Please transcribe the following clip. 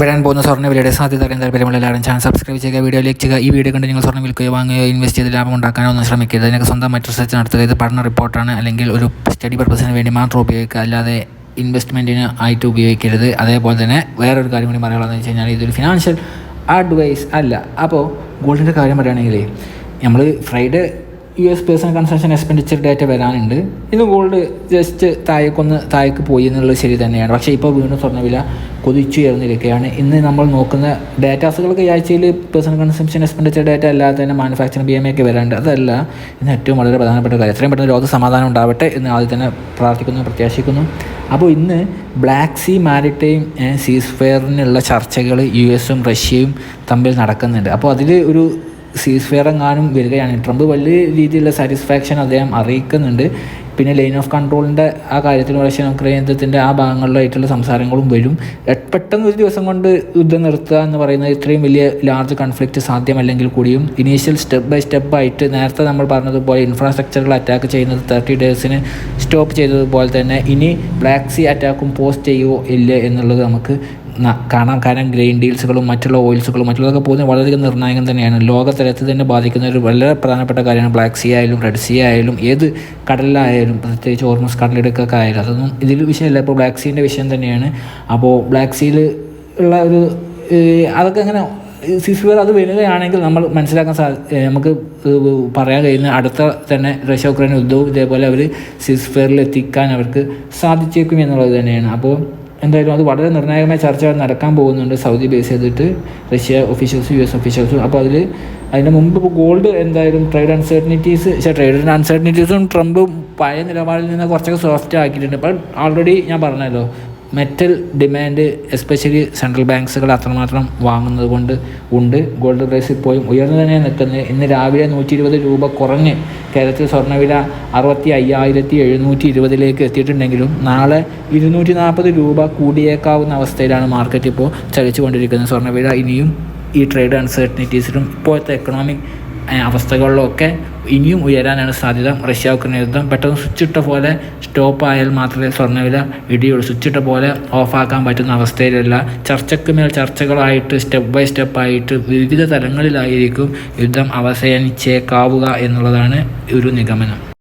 വരാൻ പോകുന്ന സ്വർണ വിലയുടെ സാധ്യത അറിയാൻ താല്പര്യമുള്ള എല്ലാവരും ചാനൽ സബ്സ്ക്രൈബ് ചെയ്യുക വീഡിയോ ലൈക്ക് ചെയ്യുക. ഈ വീഡിയോ കണ്ട് നിങ്ങൾ സ്വർണം വിൽക്കുകയോ വാങ്ങുകയോ ഇൻവെസ്റ്റ് ചെയ്ത് ലാഭം ഉണ്ടാക്കാനോ ഒന്നും ശ്രമിക്കരുത്. അതിനൊക്കെ സ്വന്തമായിട്ട് റിസർച്ച് നടത്തുക. ഇത് പഠന റിപ്പോർട്ടാണ് അല്ലെങ്കിൽ ഒരു സ്റ്റഡി പർപ്പസിന് വേണ്ടി മാത്രം ഉപയോഗിക്കുക. അല്ലാതെ ഇൻവെസ്റ്റ്മെന്റിന് ആയിട്ട് ഉപയോഗിക്കരുത്. അതേപോലെ തന്നെ വേറൊരു കാര്യം കൂടി പറയാനുള്ളതെന്ന് വെച്ച് കഴിഞ്ഞാൽ ഇതൊരു ഫിനാൻഷ്യൽ അഡ്വൈസ് അല്ല. അപ്പോൾ ഗോൾഡിന്റെ കാര്യം പറയുകയാണെങ്കിൽ നമ്മൾ Friday U S personal consumption expenditure data വരാനുണ്ട്. ഇന്ന് ഗോൾഡ് ജസ്റ്റ് താഴേക്കൊന്ന് താഴേക്ക് പോയി എന്നുള്ളത് ശരി തന്നെയാണ്. പക്ഷേ ഇപ്പോൾ വീണ്ടും സ്വർണവില കൊതിച്ചുയർന്നിരിക്കുകയാണ് ഇന്ന് നമ്മൾ നോക്കുന്ന ഡേറ്റാസുകൾക്ക് ഈ ആഴ്ചയിൽ പേഴ്സണൽ കൺസംഷൻ എക്സ്പെൻഡിച്ചർ ഡേറ്റ അല്ലാതെ തന്നെ മാനുഫാക്ചറിംഗ് ബി എം ഒക്കെ വരാനുണ്ട്. അതല്ല ഇന്ന് ഏറ്റവും വളരെ പ്രധാനപ്പെട്ട കാര്യം. എത്രയും പെട്ടെന്ന് ലോക സമാധാനം ഉണ്ടാവട്ടെ എന്ന് ആദ്യം തന്നെ പ്രാർത്ഥിക്കുന്നു പ്രത്യാശിക്കുന്നു. അപ്പോൾ ഇന്ന് ബ്ലാക്ക് സീ മാരിടൈം സീസ് ഫെയറിനുള്ള ചർച്ചകൾ യു എസും റഷ്യയും തമ്മിൽ നടക്കുന്നുണ്ട്. അപ്പോൾ അതിൽ ഒരു സീസ് ഫെയർ എങ്ങാനും വരികയാണ്. ട്രംപ് വലിയ രീതിയിലുള്ള സാറ്റിസ്ഫാക്ഷൻ അദ്ദേഹം അറിയിക്കുന്നുണ്ട്. പിന്നെ ലൈൻ ഓഫ് കൺട്രോളിന്റെ ആ കാര്യത്തിൽ റഷ്യൻ ഉക്രൈനത്തിന്റെ ആ ഭാഗങ്ങളിലായിട്ടുള്ള സംസാരങ്ങളും വരും. പെട്ടെന്ന് ഒരു ദിവസം കൊണ്ട് യുദ്ധം നിർത്തുക എന്ന് പറയുന്നത് ഇത്രയും വലിയ ലാർജ് കൺഫ്ലിക്റ്റ് സാധ്യമല്ലെങ്കിൽ കൂടിയും ഇനീഷ്യൽ സ്റ്റെപ്പ് ബൈ സ്റ്റെപ്പ് ആയിട്ട് നേരത്തെ നമ്മൾ പറഞ്ഞതുപോലെ ഇൻഫ്രാസ്ട്രക്ചറുകൾ അറ്റാക്ക് ചെയ്യുന്നത് തേർട്ടി ഡേയ്സിന് സ്റ്റോപ്പ് ചെയ്തതുപോലെ തന്നെ ഇനി ബ്ലാക്ക് സീ അറ്റാക്കും പോസ്റ്റ് ചെയ്യുമോ ഇല്ല എന്നുള്ളത് നമുക്ക് കാണാം. കാരണം ഗ്രെയിൻ ഡീൽസുകളും മറ്റുള്ള ഓയിൽസുകളും മറ്റുള്ളതൊക്കെ പോകുന്നത് വളരെയധികം നിർണായകം തന്നെയാണ്. ലോകതലത്തിൽ തന്നെ ബാധിക്കുന്ന ഒരു വളരെ പ്രധാനപ്പെട്ട കാര്യമാണ് ബ്ലാക്ക് സീ ആയാലും റെഡ് സീ ആയാലും ഏത് കടലിലായാലും പ്രത്യേകിച്ച് ഓർമസ് കടലിടുക്കൊക്കെ ആയാലും. അതൊന്നും ഇതിൽ വിഷയമല്ല. ഇപ്പോൾ ബ്ലാക്ക് സീന്റെ വിഷയം തന്നെയാണ്. അപ്പോൾ ബ്ലാക്ക് സീയിൽ ഉള്ള ഒരു അതൊക്കെ അങ്ങനെ സിസ്വർ അത് വരികയാണെങ്കിൽ നമ്മൾ മനസ്സിലാക്കാൻ സാ നമുക്ക് പറയാൻ കഴിയുന്ന അടുത്ത തന്നെ റഷ്യ ഉക്രൈൻ യുദ്ധവും ഇതേപോലെ അവർ സിസ്ഫിയറിൽ എത്തിക്കാൻ അവർക്ക് സാധിച്ചേക്കും എന്നുള്ളത് തന്നെയാണ്. അപ്പോൾ എന്തായാലും അത് വളരെ നിർണായകമായ ചർച്ച നടക്കാൻ പോകുന്നുണ്ട് സൗദി ബേസ് ചെയ്തിട്ട്. റഷ്യ ഒഫീഷ്യൽസും യു എസ് ഒഫീഷ്യൽസും അപ്പോൾ അതിൽ അതിന് മുമ്പ് ഗോൾഡ് എന്തായാലും ട്രേഡ് അൺസർട്ടനിറ്റീസ് പക്ഷേ ട്രേഡ് അൺസർട്ടനിറ്റീസും ട്രംപ് പഴയ നിലപാടിൽ നിന്ന് കുറച്ചൊക്കെ സോഫ്റ്റ് ആക്കിയിട്ടുണ്ട്. ഇപ്പം ഓൾറെഡി ഞാൻ പറഞ്ഞല്ലോ മെറ്റൽ ഡിമാൻഡ് എസ്പെഷ്യലി സെൻട്രൽ ബാങ്ക്സുകൾ അത്രമാത്രം വാങ്ങുന്നത് കൊണ്ട് ഉണ്ട്. ഗോൾഡ് പ്രൈസ് ഇപ്പോഴും ഉയർന്നു തന്നെ നിൽക്കുന്നത്. ഇന്ന് രാവിലെ നൂറ്റി ഇരുപത് രൂപ കുറഞ്ഞ് കേരളത്തിൽ സ്വർണവില അറുപത്തി അയ്യായിരത്തി എഴുന്നൂറ്റി ഇരുപതിലേക്ക് എത്തിയിട്ടുണ്ടെങ്കിലും നാളെ ഇരുന്നൂറ്റി നാൽപ്പത് രൂപ കൂടിയേക്കാവുന്ന അവസ്ഥയിലാണ് മാർക്കറ്റ് ഇപ്പോൾ ചലിച്ചുകൊണ്ടിരിക്കുന്നത്. സ്വർണവില ഇനിയും ഈ ട്രേഡ് അൺസർട്ടനിറ്റീസിലും ഇപ്പോഴത്തെ എക്കണോമിക് അവസ്ഥകളിലൊക്കെ ഇനിയും ഉയരാനാണ് സാധ്യത. റഷ്യ ഉക്രൈൻ യുദ്ധം പെട്ടെന്ന് സ്വിച്ചിട്ട പോലെ സ്റ്റോപ്പ് ആയാൽ മാത്രമേ സ്വർണവില ഇടിയുള്ളൂ. സ്വിച്ചിട്ട പോലെ ഓഫാക്കാൻ പറ്റുന്ന അവസ്ഥയിലല്ല. ചർച്ചയ്ക്ക് മേൽ ചർച്ചകളായിട്ട് സ്റ്റെപ്പ് ബൈ സ്റ്റെപ്പായിട്ട് വിവിധ തലങ്ങളിലായിരിക്കും യുദ്ധം അവസാനിച്ചേക്കാവുക എന്നുള്ളതാണ് ഒരു നിഗമനം.